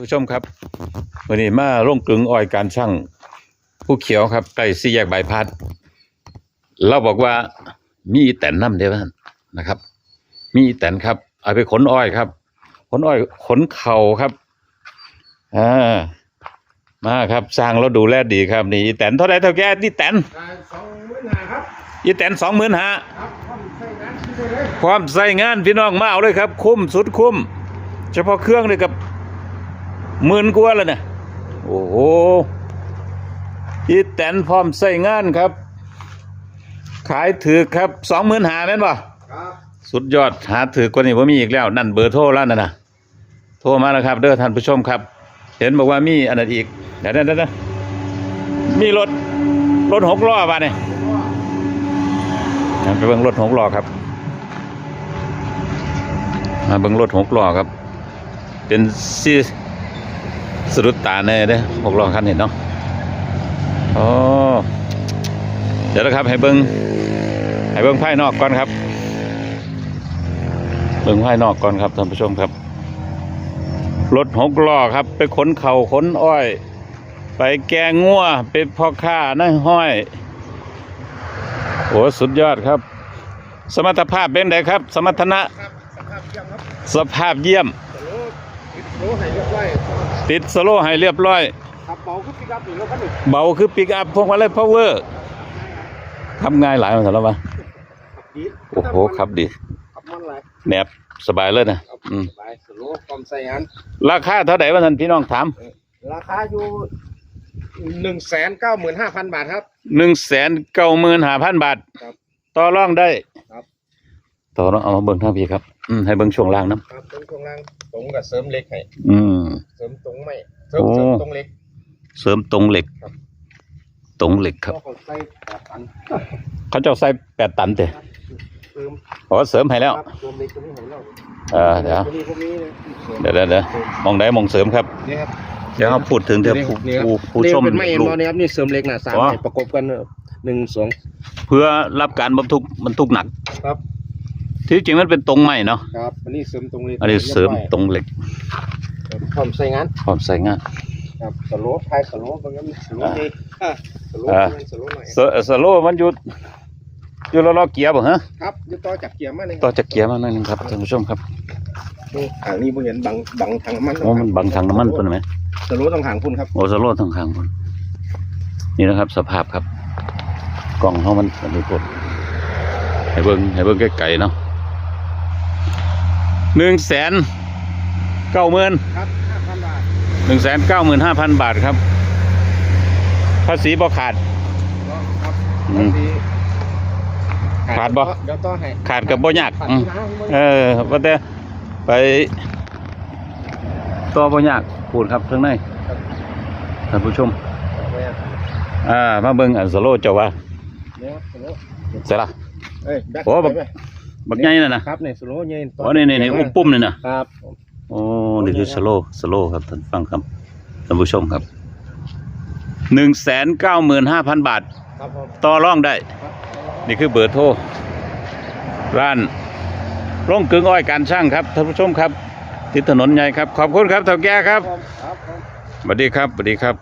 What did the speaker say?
ผู้ชมครับวันนี้มาลงกลึงอ้อยการช่างผู้เขียวครับใกล้สี่แยกบายพัดเราบอกว่ามีอีแตนน้ำเดียวท่านนะครับ มีอีแตนครับ เอาไปขนอ้อยครับ ขนอ้อยขนเข่าครับอ่ามาครับสร้างเราดูแลดีครับ นี่อีแตนเท่าไรเท่าแก่นี่แตนสองหมื่นห้าครับอีแตนสองหมื่นห้าครับพร้อมใช้งานที่ได้เลยความใส่งานพี่น้องมาเอาเลยครับ คุ้มสุดคุ้ม เฉพาะเครื่องเลยกับ หมื่นกว่าแล้วเนี่ยโอ้โหอีแตนพร้อมใส่งานครับ ขายถือครับสองหมื่นหาแม่นบ่ครับสุดยอดหาถือกว่านี้ว่ามีอีกแล้ว นั่นเบอร์โทรแล้วนั่นนะโทรมาแล้วครับ เด้อท่านผู้ชมครับ เห็นบอกว่ามีอันนั้นอีกเดี๋ยวเดี๋ยวเดี๋ยวมีรถรถหกล้อมาเนี่ยไปเบิ่งรถหกล้อครับมาเบิ่งรถหกล้อครับ เป็นซี สะดุดตาแน่เด้อหกล้อคันนี้เนาะอ๋อเดี๋ยวนะครับให้เบิ่งให้เบิ่งภายนอกก่อนครับ เบิ่งภายนอกก่อนครับท่านผู้ชมครับ รถหกล้อครับ ไปขนเข่าขนอ้อย ไปแกงงัวเป็นพ่อค้าน้อยห้อยโอ้สุดยอดครับ สมรรถภาพเป็นไงครับ สมรรถนะครับสภาพเยี่ยม โหลติดโหลให้เรียบร้อยติดสโลว์ให้เรียบร้อย ขับเบาขึ้นปิกอัพอีกแล้วครับหนึ่งเบาคือปิกอัพพวกมาเลยพาวเวอร์ขับง่ายหลายมันสำหรับว่าขับดีโอ้โหขับดีขับมันหลายแหนบสบายเลยนะครับอืมสบายสโลพร้อมใช้งานราคาเท่าไหร่วะท่านพี่น้องถามราคาอยู่หนึ่งแสนเก้าหมื่นห้าพันบาทครับ หนึ่งแสนเก้าหมื่นห้าพันบาท ครับ ต่อรองได้ครับ ต่อรองเอามาเบิ่งทางพี่ครับอืมให้เบิ่งช่วงล่างน้ครับตรงตรงล่างตรงกับเสริมเหล็กให้ำอืม เสริมตรงไม่เสริมโอ้ เสริมตรงเหล็ก เสริมตรงเหล็กครับ ตรงเหล็กครับ ก็เขาใส่แปดตันเขาเจ้าใส่แปดตันเตะเสริมขอเสริมให้แล้วครับเสริมเหล็กตรงนี้ของเราเออเดี๋ยวตัวนี้พวกนี้เนี่ยเสริมเดี๋ยวเดี๋ยวเดี๋ยวมองได้มองเสริมครับ นี่ครับ เดี๋ยวเขาพูดถึงเดี๋ยวผู้นี่ครับผู้ผู้นี่ชมเป็นไม้เอ็นลูก บอลนี่ครับนี่เสริมเหล็กหนาสามอ๋อไม้ประกบกันนะครับหนึ่งสองเพื่อรับการบรรทุกบรรทุกหนัก ครับ ที่จริงมันเป็นตรงไม้เนาะครับ อันนี้เสริมตรงนี้อันนี้เสริมตรงเหล็กพร้อมใส่งานความใส่งานครับสโลว์ไทยสโลว์บางอย่างสโลว์ดีอะสโลว์อ่าบางอย่างสโลว์หน่อยสสโลว์มันอยู่อยู่ล้อๆเกียร์บ่ฮะครับจะต่อจากเกียร์มาเลยต่อจากเกียร์มาหน่อยหนึงครับท่านผู้ชมครับนี่ทางนี้ผมเห็นบังบังทางน้ำมันโอ้มันบังทางน้ำมันเพิ่นไหมสโลว์ต้องห่างคุณครับโอ้สโลว์ทางข้างเพิ่นนี่นะครับ สภาพครับ กล่องเฮามันอันนี้พดให้เบิ่งให้เบิ่งไกลๆเนาะ หนึ่งแสนเก้าหมื่นครับห้าพันบาทหนึ่งแสนเก้าหมื่นห้าพันบาทครับ ภาษีบ่ขาด ครับอืม ขาดบ่ เดี๋ยวต่อให้ขาดกับบ่ยากขาดอืมที่น้ำเออว่าแต่ไปต่อบ่ยากพูดครับข้างในท่านผู้ชม อ่า มาเบิ่งอันสโลเจ้าว่าเนี่ยสโลว์เสร็จละ เอ้ยแบ็คโอ้บัก ไปไหม บักใหญ่นั่นนะครับเนี่ยสโลว์เนี่ยอ๋อนี่นี่นี่อุ้มปุ่มนี่นะครับผมโอ้นี่คือสโลสโลครับท่านฟังครับท่านผู้ชมครับหนึ่งแสนเก้าหมื่นห้าพันบาท ครับผมต่อรองได้ครับนี่คือเบอร์โทรร้านร่งกึ่งอ้อยการช่างครับท่านผู้ชมครับ ติดถนนใหญ่ครับ ขอบคุณครับเถ่าแก่ครับครับผม สวัสดีครับสวัสดีครับ